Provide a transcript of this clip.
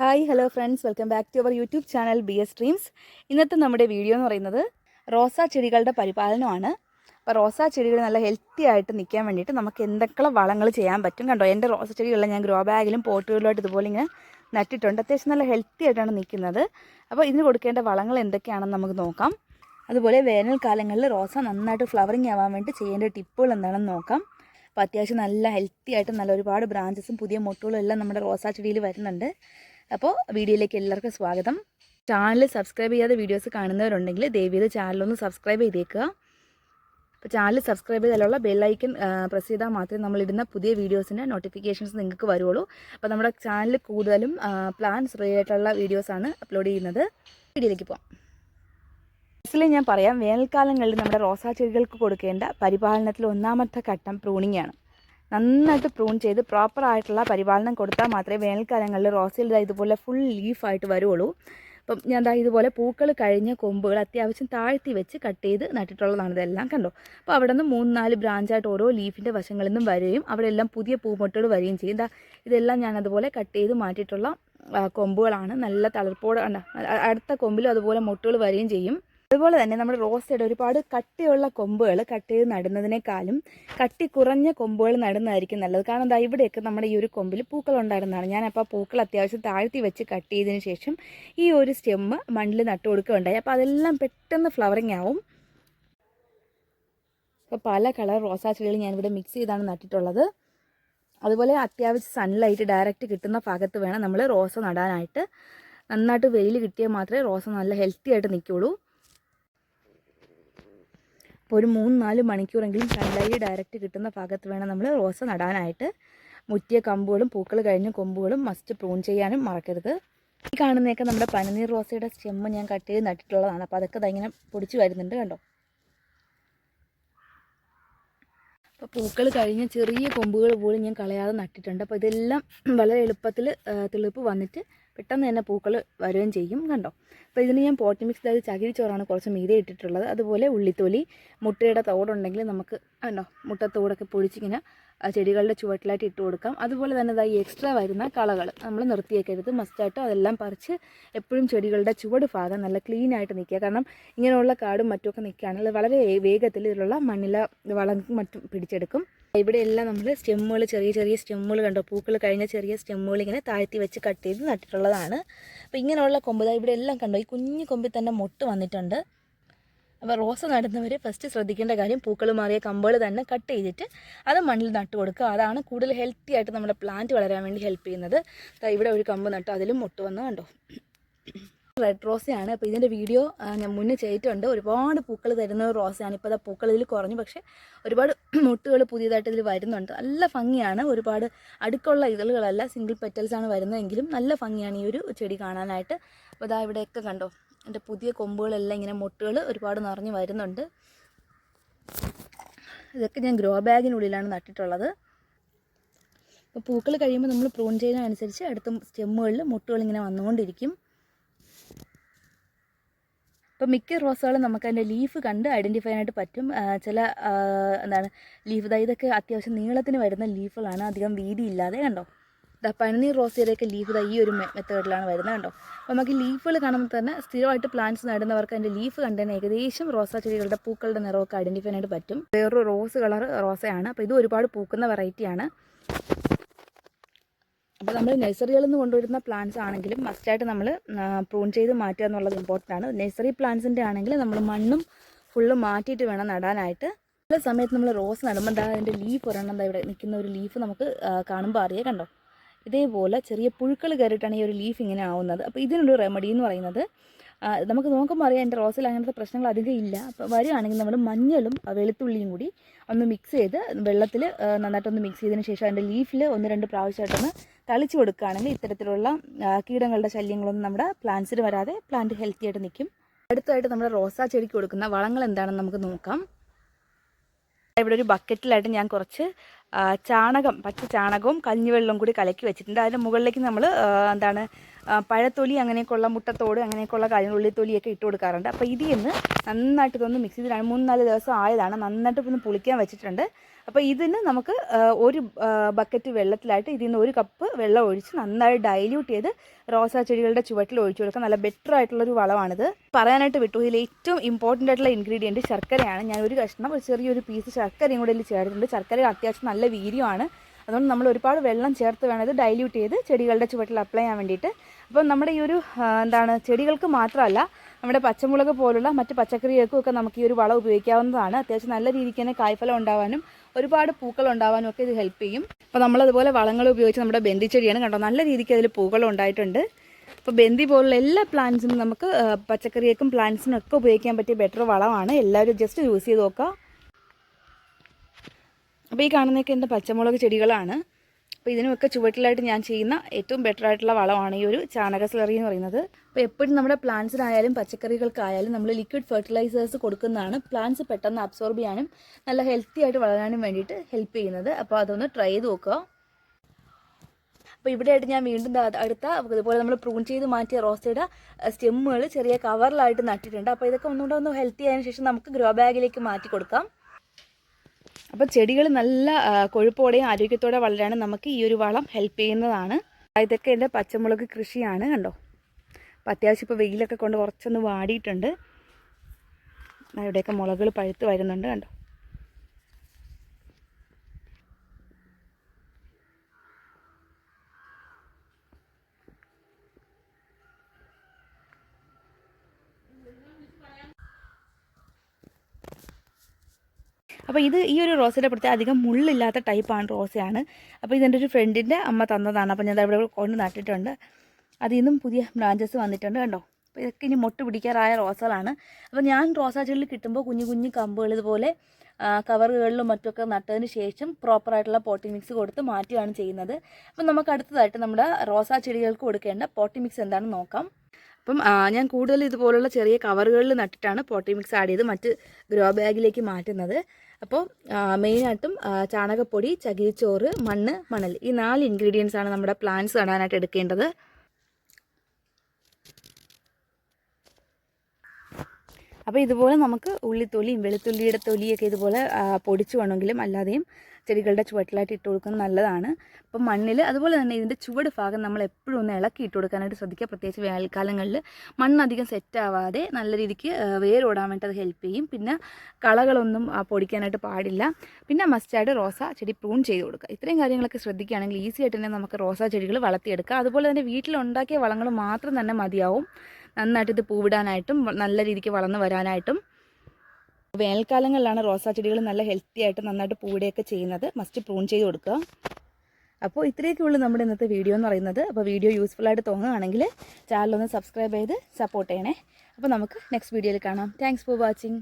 Hi hello friends welcome back to our YouTube channel B S dreams ഇന്നത്തെ നമ്മുടെ video എന്ന് പറയുന്നത് റോസാ ചെടികളുടെ പരിപാലനമാണ്. അപ്പോൾ റോസാ ചെടികൾ നല്ല ഹെൽത്തി ആയിട്ട് നിൽക്കാൻ വേണ്ടിയിട്ട് നമുക്ക് എന്തൊക്കെ വളങ്ങൾ ചെയ്യാൻ പറ്റും കണ്ടോ? എന്റെ റോസാ ചെടികളെല്ലാം ഞാൻ ഗ്രോ ബാഗിലും പോട്ടുകളിലോട്ട് ഇതുപോലെ ഇങ്ങനെ നട്ടിട്ടുണ്ട്. അത്യാവശ്യം നല്ല ഹെൽത്തി ആയിട്ടാണ് നിൽക്കുന്നത്. അപ്പോൾ ഇതിന് കൊടുക്കേണ്ട വളങ്ങൾ എന്തൊക്കെയാണെന്ന് നമുക്ക് നോക്കാം. അതുപോലെ വേനൽക്കാലങ്ങളിൽ റോസ നന്നായിട്ട് ഫ്ലവറിങ് ആവാൻ വേണ്ടി ചെയ്യേണ്ട ടിപ്പുകൾ എന്താണെന്ന് നോക്കാം. അപ്പോൾ അത്യാവശ്യം നല്ല ഹെൽത്തി ആയിട്ട് നല്ല ഒരുപാട് ബ്രാഞ്ചസും പുതിയ മുട്ടുകളും എല്ലാം നമ്മുടെ റോസാ ചെടിയിൽ വരുന്നുണ്ട്. അപ്പോൾ വീഡിയോയിലേക്ക് എല്ലാവർക്കും സ്വാഗതം. ചാനൽ സബ്സ്ക്രൈബ് ചെയ്യാതെ വീഡിയോസ് കാണുന്നവരുണ്ടെങ്കിൽ ദയവീത് ചാനലൊന്ന് സബ്സ്ക്രൈബ് ചെയ്തേക്കുക. അപ്പോൾ ചാനൽ സബ്സ്ക്രൈബ് ചെയ്താലുള്ള ബെല്ലൈക്കൺ പ്രസ് ചെയ്താൽ മാത്രമേ നമ്മളിടുന്ന പുതിയ വീഡിയോസിന്റെ നോട്ടിഫിക്കേഷൻസ് നിങ്ങൾക്ക് വരുള്ളൂ. അപ്പോൾ നമ്മുടെ ചാനൽ കൂടുതലും പ്ലാൻസ് റിലേറ്റഡുള്ള വീഡിയോസാണ് അപ്ലോഡ് ചെയ്യുന്നത്. വീഡിയോയിലേക്ക് പോകാം ഫസ്റ്റിൽ ഞാൻ പറയാം വേനൽക്കാലങ്ങളിൽ നമ്മുടെ റോസാ ചെടികൾക്ക് കൊടുക്കേണ്ട പരിപാലനത്തിൽ ഒന്നാമത്തെ ഘട്ടം പ്രൂണിംഗ് ആണ്. നന്നായിട്ട് പ്രൂൺ ചെയ്ത് പ്രോപ്പർ ആയിട്ടുള്ള പരിപാലനം കൊടുത്താൽ മാത്രമേ വേനൽക്കാലങ്ങളിൽ റോസിൽ ഇതുപോലെ ഫുൾ ലീഫായിട്ട് വരുള്ളൂ. അപ്പം ഞാൻ ദാ ഇതുപോലെ പൂക്കൾ കഴിഞ്ഞ കൊമ്പുകൾ അത്യാവശ്യം താഴ്ത്തി വെച്ച് കട്ട് ചെയ്ത് നട്ടിട്ടുള്ളതാണ് ഇതെല്ലാം കണ്ടോ? അപ്പോൾ അവിടെ നിന്ന് മൂന്ന് നാല് ബ്രാഞ്ചായിട്ട് ഓരോ ലീഫിന്റെ വശങ്ങളിൽ നിന്നും വരികയും അവിടെ എല്ലാം പുതിയ പൂമൊട്ടുകൾ വരികയും ചെയ്യും. ദാ ഇതെല്ലാം ഞാൻ അതുപോലെ കട്ട് ചെയ്ത് മാറ്റിയിട്ടുള്ള കൊമ്പുകളാണ്. നല്ല തളർപ്പോടെ അടുത്ത കൊമ്പിലും അതുപോലെ മൊട്ടുകൾ വരികയും ചെയ്യും. അതുപോലെ തന്നെ നമ്മുടെ റോസയുടെ ഒരുപാട് കട്ടിയുള്ള കൊമ്പുകൾ കട്ട് ചെയ്ത് നടുന്നതിനേക്കാളും കട്ടി കുറഞ്ഞ കൊമ്പുകൾ നടുന്നതായിരിക്കും നല്ലത്. കാരണം എന്താ ഇവിടെയൊക്കെ നമ്മുടെ ഈ ഒരു കൊമ്പിൽ പൂക്കൾ ഉണ്ടായിരുന്നതാണ് ഞാനപ്പോൾ അപ്പോൾ പൂക്കൾ അത്യാവശ്യം താഴ്ത്തി വെച്ച് കട്ട് ചെയ്തതിന് ശേഷം ഈ ഒരു സ്റ്റെമ്മ് മണ്ണിൽ നട്ടു കൊടുക്കുകയുണ്ടായി. അപ്പോൾ അതെല്ലാം പെട്ടെന്ന് ഫ്ലവറിങ് ആവും. അപ്പോൾ പല കളർ റോസാ ചെടികൾ ഞാനിവിടെ മിക്സ് ചെയ്താണ് നട്ടിട്ടുള്ളത്. അതുപോലെ അത്യാവശ്യം സൺലൈറ്റ് ഡയറക്റ്റ് കിട്ടുന്ന ഭാഗത്ത് വേണം നമ്മൾ റോസ നടാനായിട്ട്. നന്നായിട്ട് വെയിൽ കിട്ടിയാൽ മാത്രമേ റോസ നല്ല ഹെൽത്തി ആയിട്ട് നിൽക്കുകയുള്ളൂ അപ്പോൾ ഒരു മൂന്ന് നാല് മണിക്കൂറെങ്കിലും സൺലൈറ്റ് ഡയറക്റ്റ് കിട്ടുന്ന ഭാഗത്ത് വേണം നമ്മൾ റോസ് നടാനായിട്ട്. മുറ്റിയ കമ്പുകളും പൂക്കൾ കഴിഞ്ഞ കൊമ്പുകളും മസ്റ്റ് പ്രൂൺ ചെയ്യാനും മറക്കരുത്. ഈ കാണുന്നതൊക്കെ നമ്മുടെ പനിനീർ റോസയുടെ സ്റ്റെമ്മ് ഞാൻ കട്ട് ചെയ്ത് നട്ടിട്ടുള്ളതാണ്. അപ്പോൾ അതൊക്കെ ഇങ്ങനെ പൊടിച്ച് വരുന്നുണ്ട് കണ്ടോ? അപ്പോൾ പൂക്കൾ കഴിഞ്ഞ ചെറിയ കൊമ്പുകൾ പോലും ഞാൻ കളയാതെ നട്ടിട്ടുണ്ട്. അപ്പോൾ ഇതെല്ലാം വളരെ എളുപ്പത്തിൽ തെളിപ്പ് വന്നിട്ട് പെട്ടെന്ന് തന്നെ പൂക്കൾ വരികയും ചെയ്യും കണ്ടോ? അപ്പോൾ ഇതിന് ഞാൻ പോട്ടി മിക്സ് അതായത് ചകിരിച്ചോറാണ് കുറച്ച് മീതെ ഇട്ടിട്ടുള്ളത്. അതുപോലെ ഉള്ളിത്തൊലി മുട്ടയുടെ തോടുണ്ടെങ്കിൽ നമുക്ക് കണ്ടോ മുട്ടത്തോടൊക്കെ പൊടിച്ചിങ്ങനെ ചെടികളുടെ ചുവട്ടിലായിട്ട് ഇട്ട് കൊടുക്കാം. അതുപോലെ തന്നെ ഇതായി എക്സ്ട്രാ വരുന്ന കളകൾ നമ്മൾ നിർത്തിയേക്കരുത്. മസ്റ്റായിട്ട് അതെല്ലാം പറിച്ച് എപ്പോഴും ചെടികളുടെ ചുവട് ഭാഗം നല്ല ക്ലീൻ ആയിട്ട് നിൽക്കുക. കാരണം ഇങ്ങനെയുള്ള കാടും മറ്റുമൊക്കെ നിൽക്കുകയാണെങ്കിൽ വളരെ വേഗത്തിൽ ഇതിലുള്ള മണ്ണില വളം മറ്റും പിടിച്ചെടുക്കും. ഇവിടെ എല്ലാം നമ്മൾ സ്റ്റെമ്മുകൾ ചെറിയ ചെറിയ സ്റ്റെമ്മുകൾ കണ്ടോ? പൂക്കൾ കഴിഞ്ഞ ചെറിയ സ്റ്റെമ്മുകൾ ഇങ്ങനെ താഴ്ത്തി വെച്ച് കട്ട് ചെയ്ത് നട്ടിട്ടുള്ളതാണ്. അപ്പോൾ ഇങ്ങനെയുള്ള കൊമ്പ് ഇവിടെ എല്ലാം കണ്ടോ? ഈ കുഞ്ഞു കൊമ്പിൽ തന്നെ മുട്ട് വന്നിട്ടുണ്ട്. അപ്പോൾ റോസ നടുന്നവർ ഫസ്റ്റ് ശ്രദ്ധിക്കേണ്ട കാര്യം പൂക്കൾ മാറിയ കമ്പുകൾ തന്നെ കട്ട് ചെയ്തിട്ട് അത് മണ്ണിൽ നട്ട് കൊടുക്കുക. അതാണ് കൂടുതൽ ഹെൽത്തി ആയിട്ട് നമ്മുടെ പ്ലാന്റ് വളരാൻ വേണ്ടി ഹെൽപ്പ് ചെയ്യുന്നത്. ഇവിടെ ഒരു കമ്പ് നട്ടു അതിലും മുട്ട് വന്നു കണ്ടോ? റെഡ് റോസയാണ് അപ്പോൾ ഇതിന്റെ വീഡിയോ ഞാൻ മുന്നേ ചെയ്തിട്ടുണ്ട്. ഒരുപാട് പൂക്കൾ തരുന്ന റോസയാണ്. ഇപ്പോൾ അത് പൂക്കൾ ഇതിൽ കുറഞ്ഞു. പക്ഷേ ഒരുപാട് മുട്ടുകൾ പുതിയതായിട്ട് ഇതിൽ വരുന്നുണ്ട്. നല്ല ഭംഗിയാണ്. ഒരുപാട് അടുക്കുള്ള ഇതളുകളല്ല സിംഗിൾ പെറ്റൽസ് ആണ് വരുന്നതെങ്കിലും നല്ല ഭംഗിയാണ് ഈ ഒരു ചെടി കാണാനായിട്ട്. അപ്പോൾ ഇതാ ഇവിടെയൊക്കെ കണ്ടോ? എന്റെ പുതിയ കൊമ്പുകളെല്ലാം ഇങ്ങനെ മുട്ടുകൾ ഒരുപാട് നിറഞ്ഞു വരുന്നുണ്ട്. ഇതൊക്കെ ഞാൻ ഗ്രോ ബാഗിനുള്ളിലാണ് നട്ടിട്ടുള്ളത്. അപ്പോൾ പൂക്കൾ കഴിയുമ്പോൾ നമ്മൾ പ്രൂൺ ചെയ്യുന്നതനുസരിച്ച് അടുത്ത സ്റ്റെമ്മുകളിൽ മുട്ടുകൾ ഇങ്ങനെ വന്നുകൊണ്ടിരിക്കും. ഇപ്പോൾ മിക്ക റോസുകളും നമുക്ക് അതിന്റെ ലീഫ് കണ്ട് ഐഡന്റിഫൈ ആയിട്ട് പറ്റും. ചില എന്താണ് ലീഫ് ദാ ഇതൊക്കെ അത്യാവശ്യം നീളത്തിന് വരുന്ന ലീഫുകളാണ് അധികം വീതി ഇല്ലാതെ കണ്ടോ? ദാ പനിനീർ റോസയുടെയൊക്കെ ലീഫ് ഇതാ ഈ ഒരു മെത്തേഡിലാണ് വരുന്നത് കണ്ടോ? അപ്പോൾ നമുക്ക് ലീഫുകൾ കാണുമ്പോൾ തന്നെ സ്ഥിരമായിട്ട് പ്ലാന്റ്സ് നടുന്നവർക്ക് അതിന്റെ ലീഫ് കണ്ട് തന്നെ ഏകദേശം റോസാ ചെടികളുടെ പൂക്കളുടെ നിറമൊക്കെ ഐഡന്റിഫൈ ആയിട്ട് പറ്റും. വേറൊരു റോസ് കളർ റോസയാണ്. അപ്പോൾ ഇത് ഒരുപാട് പൂക്കുന്ന വെറൈറ്റിയാണ് അപ്പോൾ നമ്മൾ നഴ്സറികളിൽ നിന്ന് കൊണ്ടുവരുന്ന പ്ലാന്റ്സ് ആണെങ്കിലും മസ്റ്റായിട്ട് നമ്മൾ പ്രൂൺ ചെയ്ത് മാറ്റുക എന്നുള്ളത് ഇമ്പോർട്ടന്റ് ആണ്. നഴ്സറി പ്ലാന്റ്സിന്റെ ആണെങ്കിൽ നമ്മൾ മണ്ണും ഫുള്ള് മാറ്റിയിട്ട് വേണം നടാനായിട്ട്. ചില സമയത്ത് നമ്മൾ റോസ് നടുമ്പോൾ എന്താ അതിന്റെ ലീഫ് ഒരെണ്ണം എന്താ ഇവിടെ നിൽക്കുന്ന ഒരു ലീഫ് നമുക്ക് കാണുമ്പോൾ അറിയാം കണ്ടോ? ഇതേപോലെ ചെറിയ പുഴുക്കൾ കയറിയിട്ടാണ് ഈ ഒരു ലീഫ് ഇങ്ങനെ ആവുന്നത്. അപ്പോൾ ഇതിനൊരു റെമഡി എന്ന് പറയുന്നത് നമുക്ക് നോക്കുമ്പോൾ അറിയാം എന്റെ റോസിൽ അങ്ങനത്തെ പ്രശ്നങ്ങൾ അധികം ഇല്ല. അപ്പോൾ വരികയാണെങ്കിൽ നമ്മൾ മഞ്ഞളും വെളുത്തുള്ളിയും കൂടി ഒന്ന് മിക്സ് ചെയ്ത് വെള്ളത്തിൽ നന്നായിട്ടൊന്ന് മിക്സ് ചെയ്തതിന് ശേഷം അതിന്റെ ലീഫിൽ ഒന്ന് രണ്ട് പ്രാവശ്യമായിട്ടൊന്ന് തളിച്ചു കൊടുക്കുകയാണെങ്കിൽ ഇത്തരത്തിലുള്ള കീടങ്ങളുടെ ശല്യങ്ങളൊന്നും നമ്മുടെ പ്ലാന്റ്സിൽ വരാതെ പ്ലാന്റ് ഹെൽത്തി ആയിട്ട് നിൽക്കും. അടുത്തായിട്ട് നമ്മുടെ റോസാ ചെടിക്ക് കൊടുക്കുന്ന വളങ്ങൾ എന്താണെന്ന് നമുക്ക് നോക്കാം. ഇവിടെ ഒരു ബക്കറ്റിലായിട്ട് ഞാൻ കുറച്ച് ചാണകം പച്ച ചാണകവും കഞ്ഞിവെള്ളവും കൂടി കലക്കി വെച്ചിട്ടുണ്ട്. അതിന്റെ മുകളിലേക്ക് നമ്മൾ എന്താണ് പഴത്തൊലി അങ്ങനെയൊക്കെയുള്ള മുട്ടത്തോട് അങ്ങനെയൊക്കെയുള്ള കാര്യങ്ങൾ ഉള്ളിത്തൊലിയൊക്കെ ഇട്ട് കൊടുക്കാറുണ്ട്. അപ്പോൾ ഇതിൽ നിന്ന് നന്നായിട്ട് ഇതൊന്ന് മിക്സ് ചെയ്ത് രണ്ട് മൂന്ന് നാല് ദിവസം ആയതാണ്. നന്നായിട്ട് ഒന്ന് പുളിക്കാൻ വെച്ചിട്ടുണ്ട്. അപ്പോൾ ഇതിന് നമുക്ക് ഒരു ബക്കറ്റ് വെള്ളത്തിലായിട്ട് ഇതിൽ നിന്ന് ഒരു കപ്പ് വെള്ളം ഒഴിച്ച് നന്നായി ഡൈല്യൂട്ട് ചെയ്ത് റോസാ ചെടികളുടെ ചുവട്ടിൽ ഒഴിച്ചു കൊടുക്കുക നല്ല ബെറ്റർ ആയിട്ടുള്ളൊരു വളമാണിത്. പറയാനായിട്ട് വിട്ടു. ഇതിൽ ഏറ്റവും ഇമ്പോർട്ടന്റ് ആയിട്ടുള്ള ഇൻഗ്രീഡിയന്റ് ശർക്കരയാണ്. ഞാൻ ഒരു കഷ്ണം ഒരു ചെറിയൊരു പീസ് ശർക്കരയും കൂടെ ഇതിൽ ചേർത്തിട്ടുണ്ട്. ശർക്കര അത്യാവശ്യം നല്ല വീര്യമാണ്. അതുകൊണ്ട് നമ്മൾ ഒരുപാട് വെള്ളം ചേർത്ത് വേണം. ഇത് ഡൈല്യൂട്ട് ചെയ്ത് ചെടികളുടെ ചുവട്ടിൽ അപ്ലൈ ചെയ്യാൻ വേണ്ടിയിട്ട്. അപ്പം നമ്മുടെ ഈ ഒരു എന്താണ് ചെടികൾക്ക് മാത്രമല്ല നമ്മുടെ പച്ചമുളക് പോലുള്ള മറ്റ് പച്ചക്കറികൾക്കും ഒക്കെ നമുക്ക് ഈ ഒരു വളം ഉപയോഗിക്കാവുന്നതാണ്. അത്യാവശ്യം നല്ല രീതിക്ക് തന്നെ കായ്ഫലം ഉണ്ടാവാനും ഒരുപാട് പൂക്കൾ ഉണ്ടാവാനും ഒക്കെ ഇത് ഹെൽപ്പ് ചെയ്യും. അപ്പോൾ നമ്മളതുപോലെ വളങ്ങൾ ഉപയോഗിച്ച് നമ്മുടെ ബന്ദി ചെടിയാണ് കണ്ടോ? നല്ല രീതിക്ക് അതിൽ പൂക്കൾ ഉണ്ടായിട്ടുണ്ട്. അപ്പോൾ ബന്ദി പോലുള്ള എല്ലാ പ്ലാന്റ്സിനും നമുക്ക് പച്ചക്കറിയേക്കും പ്ലാന്റ്സിനും ഒക്കെ ഉപയോഗിക്കാൻ പറ്റിയ ബെറ്റർ വളമാണ്. എല്ലാവരും ജസ്റ്റ് യൂസ് ചെയ്ത് നോക്കുക. അപ്പോൾ ഈ കാണുന്നതൊക്കെ എന്റെ പച്ചമുളക് ചെടികളാണ്. അപ്പോൾ ഇതിനുമൊക്കെ ചുവട്ടിലായിട്ട് ഞാൻ ചെയ്യുന്ന ഏറ്റവും ബെറ്റർ ആയിട്ടുള്ള വളമാണ് ഈ ഒരു ചാണക സ്ലറി എന്ന് പറയുന്നത്. അപ്പോൾ എപ്പോഴും നമ്മുടെ പ്ലാന്റ്സിനായാലും പച്ചക്കറികൾക്കായാലും നമ്മൾ ലിക്വിഡ് ഫെർട്ടിലൈസേഴ്സ് കൊടുക്കുന്നതാണ്. പ്ലാന്റ്സ് പെട്ടെന്ന് അബ്സോർബ് ചെയ്യാനും നല്ല ഹെൽത്തി ആയിട്ട് വളരാനും വേണ്ടിയിട്ട് ഹെൽപ്പ് ചെയ്യുന്നത്. അപ്പോൾ അതൊന്ന് ട്രൈ ചെയ്ത് നോക്കുക. അപ്പോൾ ഇവിടെയായിട്ട് ഞാൻ വീണ്ടും അടുത്ത ഇതുപോലെ നമ്മൾ പ്രൂൺ ചെയ്ത് മാറ്റിയ റോസയുടെ സ്റ്റെമ്മുകൾ ചെറിയ കവറിലായിട്ട് നട്ടിട്ടുണ്ട്. അപ്പോൾ ഇതൊക്കെ ഒന്നുകൂടെ ഒന്ന് ഹെൽത്തി ആയതിനു ശേഷം നമുക്ക് ഗ്രോ ബാഗിലേക്ക് മാറ്റി കൊടുക്കാം. അപ്പോൾ ചെടികൾ നല്ല കൊഴുപ്പോടെയും ആരോഗ്യത്തോടെ വളരാൻ നമുക്ക് ഈ ഒരു വളം ഹെൽപ്പ് ചെയ്യുന്നതാണ്. ഇതൊക്കെ എന്റെ പച്ചമുളക് കൃഷിയാണ് കണ്ടോ? അപ്പോൾ അത്യാവശ്യം ഇപ്പോൾ വെയിലൊക്കെ കൊണ്ട് കുറച്ചൊന്ന് വാടിയിട്ടുണ്ട്. ഇവിടെയൊക്കെ മുളകുകൾ പഴുത്ത് വരുന്നുണ്ട് കണ്ടോ? അപ്പോൾ ഇത് ഈ ഒരു റോസയുടെ പ്രത്യേക അധികം മുള്ളില്ലാത്ത ടൈപ്പാണ് റോസയാണ്. അപ്പോൾ ഇതെന്റെ ഒരു ഫ്രണ്ടിന്റെ അമ്മ തന്നതാണ്. അപ്പോൾ ഞാൻ അവിടെ കൊണ്ട് നട്ടിട്ടുണ്ട്. അതിൽ നിന്നും പുതിയ ബ്രാഞ്ചസ് വന്നിട്ടുണ്ട് കണ്ടോ? അപ്പോൾ ഇതൊക്കെ ഇനി മൊട്ട് പിടിക്കാറായ റോസകളാണ്. അപ്പോൾ ഞാൻ റോസാ ചെടിയിൽ കിട്ടുമ്പോൾ കുഞ്ഞു കുഞ്ഞു കമ്പുകൾ ഇതുപോലെ കവറുകളിലും മറ്റൊക്കെ നട്ടതിന് ശേഷം പ്രോപ്പറായിട്ടുള്ള പോട്ടി മിക്സ് കൊടുത്ത് മാറ്റുകയാണ് ചെയ്യുന്നത്. അപ്പം നമുക്ക് അടുത്തതായിട്ട് നമ്മുടെ റോസാ ചെടികൾക്ക് കൊടുക്കേണ്ട പോട്ടി മിക്സ് എന്താണെന്ന് നോക്കാം. അപ്പം ഞാൻ കൂടുതൽ ഇതുപോലുള്ള ചെറിയ കവറുകളിൽ നട്ടിട്ടാണ് പോട്ടി മിക്സ് ആഡ് ചെയ്ത് മറ്റ് ഗ്രോ ബാഗിലേക്ക് മാറ്റുന്നത്. അപ്പോൾ മെയിനായിട്ടും ചാണകപ്പൊടി ചകിരിച്ചോറ് മണ്ണ് മണൽ ഈ നാല് ഇൻഗ്രീഡിയൻസ് ആണ് നമ്മുടെ പ്ലാന്റ്സ് നടാനായിട്ട് എടുക്കേണ്ടത്. അപ്പോൾ ഇതുപോലെ നമുക്ക് ഉള്ളിത്തൊലിയും വെളുത്തുള്ളിയുടെ തൊലിയൊക്കെ ഇതുപോലെ പൊടിച്ചു വേണമെങ്കിലും അല്ലാതെയും ചെടികളുടെ ചുവട്ടിലായിട്ട് ഇട്ട് കൊടുക്കുന്നത് നല്ലതാണ്. അപ്പം മണ്ണിൽ അതുപോലെ തന്നെ ഇതിന്റെ ചുവട് ഭാഗം നമ്മൾ എപ്പോഴും ഒന്ന് ഇളക്കി ഇട്ട് കൊടുക്കാനായിട്ട് ശ്രദ്ധിക്കുക. പ്രത്യേകിച്ച് വേനൽക്കാലങ്ങളിൽ മണ്ണ് അധികം സെറ്റ് ആവാതെ നല്ല രീതിക്ക് വേര് വേരോടാൻ വേണ്ടി അത് ഹെൽപ്പ് ചെയ്യും. പിന്നെ കളകളൊന്നും പൊടിക്കാനായിട്ട് പാടില്ല. പിന്നെ മസ്റ്റാർഡ് റോസ ചെടി പ്രൂൺ ചെയ്ത് കൊടുക്കുക. ഇത്രയും കാര്യങ്ങളൊക്കെ ശ്രദ്ധിക്കുകയാണെങ്കിൽ ഈസി ആയിട്ട് തന്നെ നമുക്ക് റോസാ ചെടികൾ വളർത്തിയെടുക്കാം. അതുപോലെ തന്നെ വീട്ടിലുണ്ടാക്കിയ വളങ്ങൾ മാത്രം തന്നെ മതിയാവും. നന്നായിട്ട് ഇത് പൂവിടാനായിട്ടും നല്ല രീതിക്ക് വളർന്നു വരാനായിട്ടും. വേനൽക്കാലങ്ങളിലാണ് റോസാ ചെടികൾ നല്ല ഹെൽത്തി ആയിട്ട് നന്നായിട്ട് പൂവിടുകയൊക്കെ ചെയ്യുന്നത്. മസ്റ്റ് പ്രൂൺ ചെയ്ത് കൊടുക്കുക. അപ്പോൾ ഇത്രയൊക്കെ ഉള്ളൂ നമ്മുടെ ഇന്നത്തെ വീഡിയോ എന്ന് പറയുന്നത്. അപ്പോൾ വീഡിയോ യൂസ്ഫുൾ ആയിട്ട് തോന്നുകയാണെങ്കിൽ ചാനലൊന്ന് സബ്സ്ക്രൈബ് ചെയ്ത് സപ്പോർട്ട് ചെയ്യണേ. അപ്പോൾ നമുക്ക് നെക്സ്റ്റ് വീഡിയോയിൽ കാണാം. Thanks for watching